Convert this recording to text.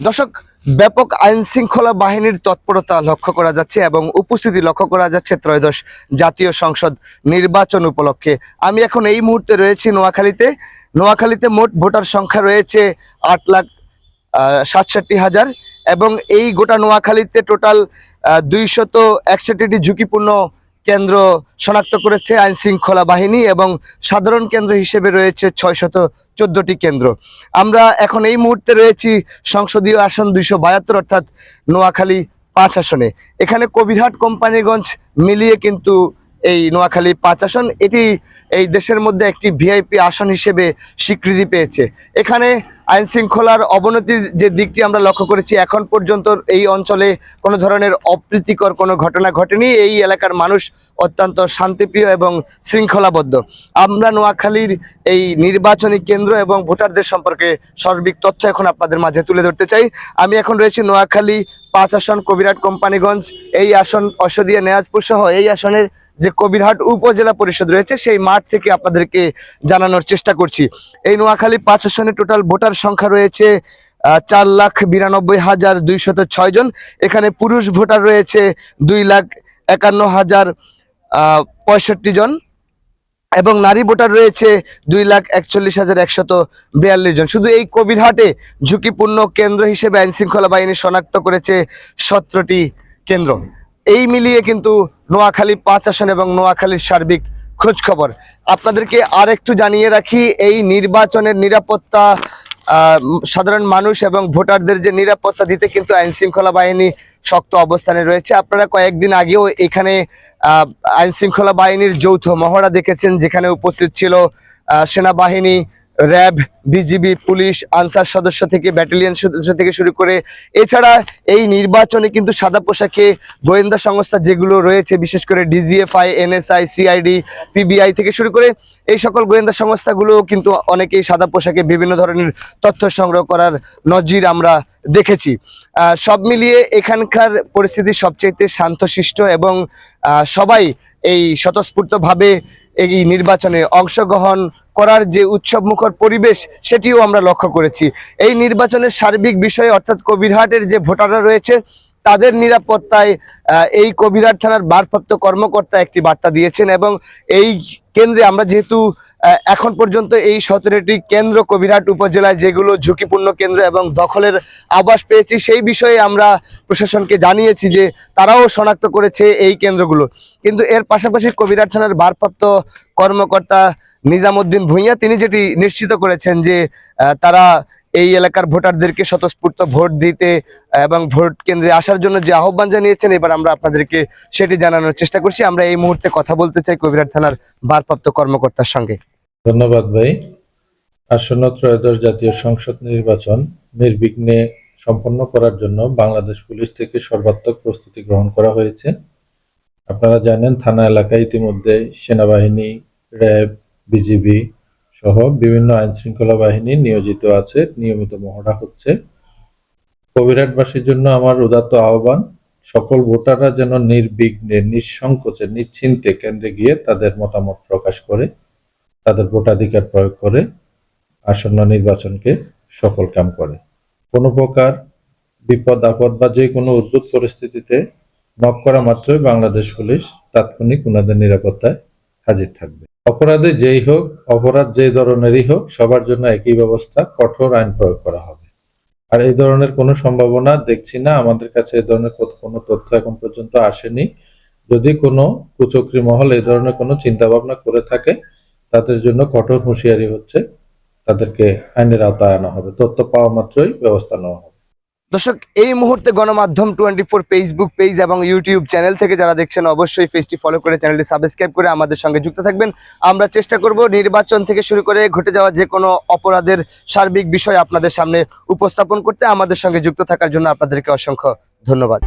দর্শক, ব্যাপক আইন শৃঙ্খলা বাহিনীর তৎপরতা লক্ষ্য করা যাচ্ছে এবং উপস্থিতি লক্ষ্য করা যাচ্ছে ত্রয়োদশ জাতীয় সংসদ নির্বাচন উপলক্ষে। আমি এখন এই মুহূর্তে রয়েছি নোয়াখালীতে। নোয়াখালীতে মোট ভোটার সংখ্যা রয়েছে আট লাখ সাতষট্টি হাজার এবং এই গোটা নোয়াখালীতে টোটাল দুইশত একষট্টিটি ঝুঁকিপূর্ণ কেন্দ্র শনাক্ত করেছে আইন শৃঙ্খলা বাহিনী এবং সাধারণ কেন্দ্র হিসেবে রয়েছে ছয়শত চোদ্দটি কেন্দ্র। আমরা এখন এই মুহূর্তে রয়েছি সংসদীয় আসন দুইশো বাহাত্তর অর্থাৎ নোয়াখালী পাঁচ আসনে। এখানে কবিরহাট কোম্পানিগঞ্জ মিলিয়ে কিন্তু এই নোয়াখালী পাঁচ আসন, এটি এই দেশের মধ্যে একটি ভিআইপি আসন হিসেবে স্বীকৃতি পেয়েছে। এখানে আইন শৃঙ্খলার অবনতির যে দিকটি আমরা লক্ষ্য করেছি, এখন পর্যন্ত এই অঞ্চলে কোনো ধরনের অপ্রীতিকর কোনো ঘটনা ঘটেনি। এই এলাকার মানুষ অত্যন্ত শান্তিপ্রিয় এবং শৃঙ্খলাবদ্ধ। আমরা নোয়াখালীর এই নির্বাচনী কেন্দ্র এবং ভোটারদের সম্পর্কে সর্বিক তথ্য এখন আপনাদের মাঝে তুলে ধরতে চাই। আমি এখন রয়েছি নোয়াখালী পাঁচ আসন কবিরহাট কোম্পানিগঞ্জ, এই আসন অসদিয়া নেয়াজপুর সহ এই আসনের যে কবিরহাট উপজেলা পরিষদ রয়েছে, সেই মাঠ থেকে আপনাদেরকে জানানোর চেষ্টা করছি। এই নোয়াখালী পাঁচ আসনে টোটাল ভোটার সংখ্যা রয়েছে চার লাখ বিরানব্বই হাজার দুইশত ছয় জন। এখানে পুরুষ ভোটার রয়েছে দুই লাখ একান্ন হাজার পঁয়ষট্টি জন। এবং নারী ভোটার রয়েছে দুই লাখ একচল্লিশ হাজার একশত বিয়াল্লিশ জন। শুধু এই কবিরহাটে ঝুঁকিপূর্ণ কেন্দ্র হিসেবে আইন শৃঙ্খলা বাহিনী শনাক্ত করেছে সতেরোটি কেন্দ্র। এই মিলিয়ে কিন্তু নোয়াখালী পাঁচ আসন এবং নোয়াখালীর সার্বিক খোঁজ খবর আপনাদেরকে আর একটু জানিয়ে রাখি, এই নির্বাচনের নিরাপত্তা সাধারণ মানুষ এবং ভোটারদের যে নিরাপত্তা দিতে কিন্তু আইন শৃঙ্খলা বাহিনী শক্ত অবস্থানে রয়েছে। আপনারা কয়েকদিন আগেও এখানে আইন শৃঙ্খলা বাহিনীর যৌথ মহড়া দেখেছেন, যেখানে উপস্থিত ছিল সেনাবাহিনী র্যাব, বিজিবি, পুলিশ, আনসার সদস্য থেকে, ব্যাটালিয়ন সদস্য থেকে শুরু করে, এছাড়া এই নির্বাচনে কিন্তু সাদা পোশাকে গোয়েন্দা সংস্থা যেগুলো রয়েছে, বিশেষ করে ডিজিএফআই, এনএসআই, সিআইডি, পিবিআই থেকে শুরু করে, এই সকল গোয়েন্দা সংস্থাগুলো কিন্তু অনেকেই সাদা পোশাকে বিভিন্ন ধরনের তথ্য সংগ্রহ করার নজির আমরা দেখেছি। সব মিলিয়ে এখানকার পরিস্থিতি সবচেয়ে শান্তশিষ্ট এবং সবাই এই স্বতঃস্ফূর্তভাবে এই নির্বাচনে অংশগ্রহণ করার যে উৎসব মুখর পরিবেশ, সেটিও আমরা লক্ষ্য করেছি। এই নির্বাচনের সার্বিক বিষয়ে অর্থাৎ কবিরহাটের যে ভোটাররা রয়েছে, তাদের নিরাপত্তায় এই কবিরহাট থানার ভারপ্রাপ্ত কর্মকর্তা একটি বার্তা দিয়েছেন এবং এই কেন্দ্রে আমরা যেহেতু এখন পর্যন্ত এই সতেরোটি কেন্দ্র কবিরহাট উপজেলায় যেগুলো ঝুঁকিপূর্ণ কেন্দ্র এবং দখলের আবাস পেয়েছি, সেই বিষয়ে আমরা প্রশাসনকে জানিয়েছি যে তারাও শনাক্ত করেছে এই কেন্দ্রগুলো। কিন্তু এর পাশাপাশি কবিরহাট থানার ভারপ্রাপ্ত কর্মকর্তা নিজামুদ্দিন ভূঁইয়া, তিনি যেটি নিশ্চিত করেছেন যে তারা এই এলাকার ভোটারদেরকে স্বতঃস্ফূর্ত ভোট দিতে এবং ভোট কেন্দ্রে আসার জন্য যে আহ্বান জানিয়েছেন, এবার আমরা আপনাদেরকে সেটি জানানোর চেষ্টা করছি। আমরা এই মুহূর্তে কথা বলতে চাই কবিরহাট থানার ভারপ্রাপ্ত কর্মকর্তার সঙ্গে। ধন্যবাদ ভাই। আসন্ন ত্রয়োদশ জাতীয় সংসদ নির্বাচন নির্বিঘ্নে সম্পন্ন করার জন্য বাংলাদেশ পুলিশ থেকে সর্বাত্মক প্রস্তুতি গ্রহণ করা হয়েছে। আপনারা জানেন, থানা এলাকায় ইতিমধ্যে সেনাবাহিনী, র্যাব, বিজিবি সহ বিভিন্ন আইন শৃঙ্খলা বাহিনী নিয়োজিত আছে, নিয়মিত মহড়া হচ্ছে। কবিরাটবাসীর জন্য আমার উদাত্ত আহ্বান, সকল ভোটাররা যেন নির্বিঘ্নে, নিঃসংকোচে, নিশ্চিন্তে কেন্দ্রে গিয়ে তাদের মতামত প্রকাশ করে, তাদের ভোটাধিকার প্রয়োগ করে, আসন্ন নির্বাচনকে সফল কাম করে। কোনো প্রকার বিপদ, আপদ বা যে কোনো উদ্ভুত পরিস্থিতিতে নক করা মাত্রই বাংলাদেশ পুলিশ তাৎক্ষণিক উনাদের নিরাপত্তায় হাজির থাকবে। অপরাধে যেই হোক, অপরাধ যে ধরনেরই হোক, সবার জন্য একই ব্যবস্থা কঠোর আইন প্রয়োগ করা হবে। আর এই ধরনের কোনো সম্ভাবনা দেখছি না। আমাদের কাছে এই ধরনের কোনো তথ্য এখন পর্যন্ত আসেনি। যদি কোনো কুচক্রী মহল এই ধরনের কোনো চিন্তা ভাবনা করে থাকে, তাদের জন্য কঠোর হুঁশিয়ারি হচ্ছে তাদেরকে আইনের আওতায় আনা হবে। তথ্য পাওয়া মাত্রই ব্যবস্থা নেওয়া হবে। দর্শক, এই মুহূর্তে Gonomadhyom twenty four Facebook page এবং ইউটিউব চ্যানেল থেকে যারা দেখছেন, অবশ্যই পেজটি ফলো করে চ্যানেলটি সাবস্ক্রাইব করে আমাদের সঙ্গে যুক্ত থাকবেন। আমরা চেষ্টা করব নির্বাচন থেকে শুরু করে ঘটে যাওয়া যে কোনো অপরাধের সার্বিক বিষয় আপনাদের সামনে উপস্থাপন করতে। আমাদের সঙ্গে যুক্ত থাকার জন্য আপনাদেরকে অসংখ্য ধন্যবাদ।